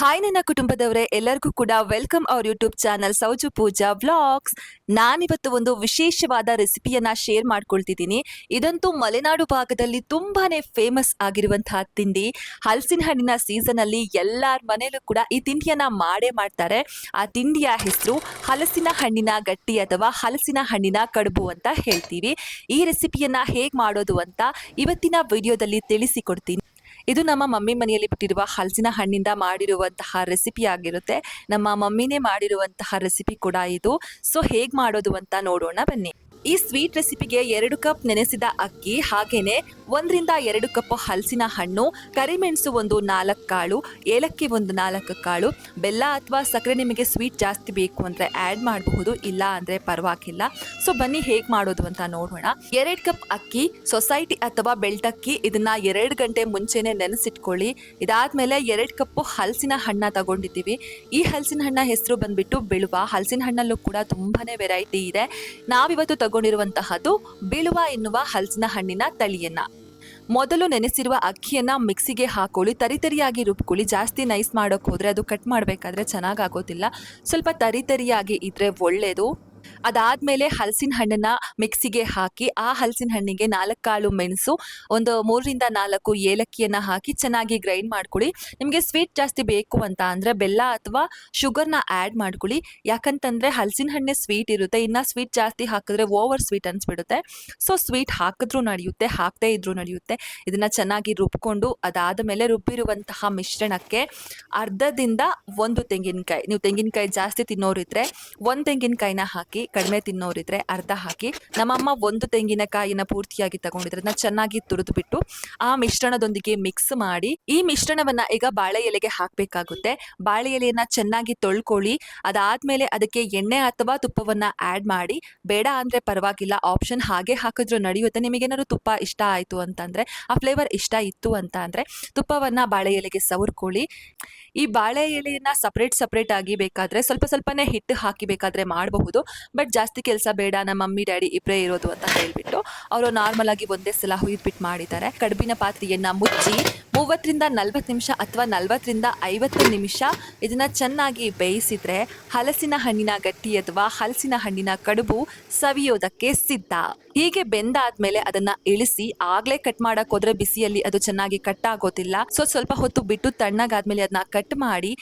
Hi ನನ್ನ ಕುಟುಂಬದವರೇ, ಎಲ್ಲರಿಗೂ ಕೂಡ welcome our YouTube channel Sauju Pooja vlogs ನಾನಿವತ್ತು ಒಂದು ವಿಶೇಷವಾದ ರೆಸಿಪಿಯನ್ನ ಶೇರ್ ಮಾಡ್ಕೊಳ್ತಿದ್ದೀನಿ. ಇದಂತೂ ಮಲೆನಾಡು ಭಾಗದಲ್ಲಿ ತುಂಬಾನೇ ಫೇಮಸ್ ಆಗಿರುವಂತಹ ತಿಂಡಿ. ಹಲಸಿನ ಹಣ್ಣಿನ ಸೀಸನ್ ಅಲ್ಲಿ ಎಲ್ಲರ ಮನೆಯಲ್ಲೂ ಕೂಡ ಈ ತಿಂಡಿಯನ್ನ ಮಾಡೇ ಮಾಡ್ತಾರೆ. ಆ ತಿಂಡಿಯ ಹೆಸರು ಹಲಸಿನ ಹಣ್ಣಿನ ಗಟ್ಟಿ ಅಥವಾ ಹಲಸಿನ ಹಣ್ಣಿನ ಕಡುಬು ಅಂತ ಹೇಳ್ತೀವಿ. ಈ ರೆಸಿಪಿಯನ್ನ ಹೇಗ್ ಮಾಡೋದು ಅಂತ ಇವತ್ತಿನ ವಿಡಿಯೋದಲ್ಲಿ ತಿಳಿಸಿಕೊಡ್ತೀನಿ. ಇದು ನಮ್ಮ ಮಮ್ಮಿ ಮನೆಯಲ್ಲಿ ಬಿಟ್ಟಿರುವ ಹಲಸಿನ ಹಣ್ಣಿಂದ ಮಾಡಿರುವಂತಹ ರೆಸಿಪಿ ಆಗಿರುತ್ತೆ. ನಮ್ಮ ಮಮ್ಮಿನೇ ಮಾಡಿರುವಂತಹ ರೆಸಿಪಿ ಕೂಡ ಇದು. ಸೊ ಹೇಗ್ ಮಾಡೋದು ಅಂತ ನೋಡೋಣ ಬನ್ನಿ. ಈ ಸ್ವೀಟ್ ರೆಸಿಪಿಗೆ ಎರಡು ಕಪ್ ನೆನೆಸಿದ ಅಕ್ಕಿ, ಹಾಗೇನೆ ಒಂದರಿಂದ ಎರಡು ಕಪ್ ಹಲಸಿನ ಹಣ್ಣು ಕರಿಮೆಣಸು ಒಂದು ನಾಲ್ಕು ಕಾಳು, ಏಲಕ್ಕಿ ಒಂದು ನಾಲ್ಕು ಕಾಳು, ಬೆಲ್ಲ ಅಥವಾ ಸಕ್ಕರೆ ನಿಮಗೆ ಸ್ವೀಟ್ ಜಾಸ್ತಿ ಬೇಕು ಅಂದರೆ ಆ್ಯಡ್ ಮಾಡಬಹುದು, ಇಲ್ಲ ಅಂದ್ರೆ ಪರವಾಗಿಲ್ಲ. ಸೊ ಬನ್ನಿ ಹೇಗೆ ಮಾಡೋದು ಅಂತ ನೋಡೋಣ. ಎರಡು ಕಪ್ ಅಕ್ಕಿ ಸೊಸೈಟಿ ಅಥವಾ ಬೆಳ್ತಕ್ಕಿ ಇದನ್ನ ಎರಡು ಗಂಟೆ ಮುಂಚೆನೆ ನೆನೆಸಿಟ್ಕೊಳ್ಳಿ. ಇದಾದ್ಮೇಲೆ ಎರಡು ಕಪ್ ಹಲಸಿನ ಹಣ್ಣ ತಗೊಂಡಿದ್ದೀವಿ. ಈ ಹಲಸಿನ ಹಣ್ಣ ಹೆಸರು ಬಂದ್ಬಿಟ್ಟು ಬಿಳುವ ಹಲಸಿನ ಹಣ್ಣಲ್ಲೂ ಕೂಡ ತುಂಬಾನೇ ವೆರೈಟಿ ಇದೆ. ನಾವಿವತ್ತು ತಗೊಂಡಿರುವಂತಹದ್ದು ಬಿಳುವ ಎನ್ನುವ ಹಲಸಿನ ಹಣ್ಣಿನ ತಳಿಯನ್ನ. ಮೊದಲು ನೆನೆಸಿರುವ ಅಕ್ಕಿಯನ್ನ ಮಿಕ್ಸಿಗೆ ಹಾಕೊಳ್ಳಿ ತರಿತರಿಯಾಗಿ ರುಬ್ಕೊಳ್ಳಿ ಜಾಸ್ತಿ ನೈಸ್ ಮಾಡೋಕೆ ಹೋದ್ರೆ ಅದು ಕಟ್ ಮಾಡಬೇಕಾದ್ರೆ ಚೆನ್ನಾಗಿ ಆಗೋದಿಲ್ಲ. ಸ್ವಲ್ಪ ತರಿತರಿಯಾಗಿ ಇದ್ರೆ ಒಳ್ಳೆಯದು ಅದಾದ್ಮೇಲೆ ಹಲಸಿನ ಹಣ್ಣನ್ನ ಮಿಕ್ಸಿಗೆ ಹಾಕಿ, ಆ ಹಲಸಿನ ಹಣ್ಣಿಗೆ ನಾಲ್ಕು ಕಾಳು ಮೆಣಸು, ಒಂದು ಮೂರರಿಂದ ನಾಲ್ಕು ಏಲಕ್ಕಿಯನ್ನ ಹಾಕಿ ಚೆನ್ನಾಗಿ ಗ್ರೈಂಡ್ ಮಾಡ್ಕೊಳ್ಳಿ. ನಿಮಗೆ ಸ್ವೀಟ್ ಜಾಸ್ತಿ ಬೇಕು ಅಂತ ಅಂದ್ರೆ ಬೆಲ್ಲ ಅಥವಾ ಶುಗರ್ನ ಆ್ಯಡ್ ಮಾಡ್ಕೊಳ್ಳಿ. ಯಾಕಂತಂದ್ರೆ ಹಲಸಿನ ಹಣ್ಣೆ ಸ್ವೀಟ್ ಇರುತ್ತೆ. ಇನ್ನ ಸ್ವೀಟ್ ಜಾಸ್ತಿ ಹಾಕಿದ್ರೆ ಓವರ್ ಸ್ವೀಟ್ ಅನ್ಸ್ಬಿಡುತ್ತೆ. ಸೊ ಸ್ವೀಟ್ ಹಾಕಿದ್ರೂ ನಡೆಯುತ್ತೆ, ಹಾಕದೇ ಇದ್ರೂ ನಡೆಯುತ್ತೆ. ಇದನ್ನ ಚೆನ್ನಾಗಿ ರುಬ್ಕೊಂಡು ಅದಾದ ಮೇಲೆ ರುಬ್ಬಿರುವಂತಹ ಮಿಶ್ರಣಕ್ಕೆ ಅರ್ಧದಿಂದ ಒಂದು ತೆಂಗಿನಕಾಯಿ, ನೀವು ತೆಂಗಿನಕಾಯಿ ಜಾಸ್ತಿ ತಿನ್ನೋರಿದ್ರೆ, ಒಂದು ತೆಂಗಿನಕಾಯಿನ ಹಾಕಿ ಕಡಿಮೆ ತಿನ್ನೋರಿದ್ರೆ ಅರ್ಧ ಹಾಕಿ, ನಮ್ಮಮ್ಮ ಒಂದು ತೆಂಗಿನಕಾಯಿನ ಪೂರ್ತಿಯಾಗಿ ತಗೊಂಡಿದ್ರೆ ಅದನ್ನ ಚೆನ್ನಾಗಿ ತುರಿದು ಬಿಟ್ಟು ಆ ಮಿಶ್ರಣದೊಂದಿಗೆ ಮಿಕ್ಸ್ ಮಾಡಿ, ಈ ಮಿಶ್ರಣವನ್ನ ಈಗ ಬಾಳೆ ಎಲೆಗೆ ಹಾಕ್ಬೇಕಾಗುತ್ತೆ. ಬಾಳೆ ಎಲೆಯನ್ನ ಚೆನ್ನಾಗಿ ತೊಳ್ಕೊಳ್ಳಿ, ಅದಾದ್ಮೇಲೆ ಅದಕ್ಕೆ ಎಣ್ಣೆ ಅಥವಾ ತುಪ್ಪವನ್ನ ಆಡ್ ಮಾಡಿ, ಬೇಡ ಅಂದ್ರೆ ಪರವಾಗಿಲ್ಲ ಆಪ್ಷನ್ ಹಾಗೆ ಹಾಕಿದ್ರು ನಡೆಯುತ್ತೆ. ನಿಮಗೇನಾದ್ರು ತುಪ್ಪ ಇಷ್ಟ ಆಯ್ತು ಅಂತಂದ್ರೆ, ಆ ಫ್ಲೇವರ್ ಇಷ್ಟ ಇತ್ತು ಅಂತ ಅಂದ್ರೆ ತುಪ್ಪವನ್ನ ಬಾಳೆ ಎಲೆಗೆ ಸವರ್ಕೊಳ್ಳಿ. ಈ ಬಾಳೆ ಎಲೆಯನ್ನ ಸಪ್ರೇಟ್ ಸಪ್ರೇಟ್ ಆಗಿ ಬೇಕಾದ್ರೆ ಸ್ವಲ್ಪ ಸ್ವಲ್ಪನೇ ಹಿಟ್ಟು ಹಾಕಿ ಬೇಕಾದ್ರೆ ಮಾಡಬಹುದು. ಬಟ್ ಜಾಸ್ತಿ ಕೆಲಸ ಬೇಡ, ನಮ್ಮ ಮಮ್ಮಿ, ಡ್ಯಾಡಿ ಇಬ್ಬರೇ ಇರೋದು ಅಂತ ಹೇಳ್ಬಿಟ್ಟು ಅವರು ನಾರ್ಮಲ್ ಆಗಿ ಒಂದೇ ಸಲ ಹುಯ್ದ್ಬಿಟ್ಟು ಮಾಡಿದ್ದಾರೆ. ಕಡುಬಿನ ಪಾತ್ರೆಯನ್ನ ಮುಚ್ಚಿ ಮೂವತ್ತರಿಂದ ನಲ್ವತ್ತು ನಿಮಿಷ ಅಥವಾ ನಲ್ವತ್ತರಿಂದ ಐವತ್ತು ನಿಮಿಷ ಇದನ್ನ ಚೆನ್ನಾಗಿ ಬೇಯಿಸಿದ್ರೆ ಹಲಸಿನ ಹಣ್ಣಿನ ಗಟ್ಟಿ ಅಥವಾ ಹಲಸಿನ ಹಣ್ಣಿನ ಕಡುಬು ಸವಿಯೋದಕ್ಕೆ ಸಿದ್ಧ. ಹೀಗೆ ಬೆಂದಾದ್ಮೇಲೆ ಅದನ್ನ ಇಳಿಸಿ ಆಗ್ಲೇ ಕಟ್ ಮಾಡಕ್ ಹೋದ್ರೆ ಬಿಸಿಯಲ್ಲಿ ಅದು ಚೆನ್ನಾಗಿ ಕಟ್ ಆಗೋದಿಲ್ಲ. ಸೊ ಸ್ವಲ್ಪ ಹೊತ್ತು ಬಿಟ್ಟು ತಣ್ಣಗಾದ್ಮೇಲೆ ಅದನ್ನ ಕಟ್ ಮಾಡಿ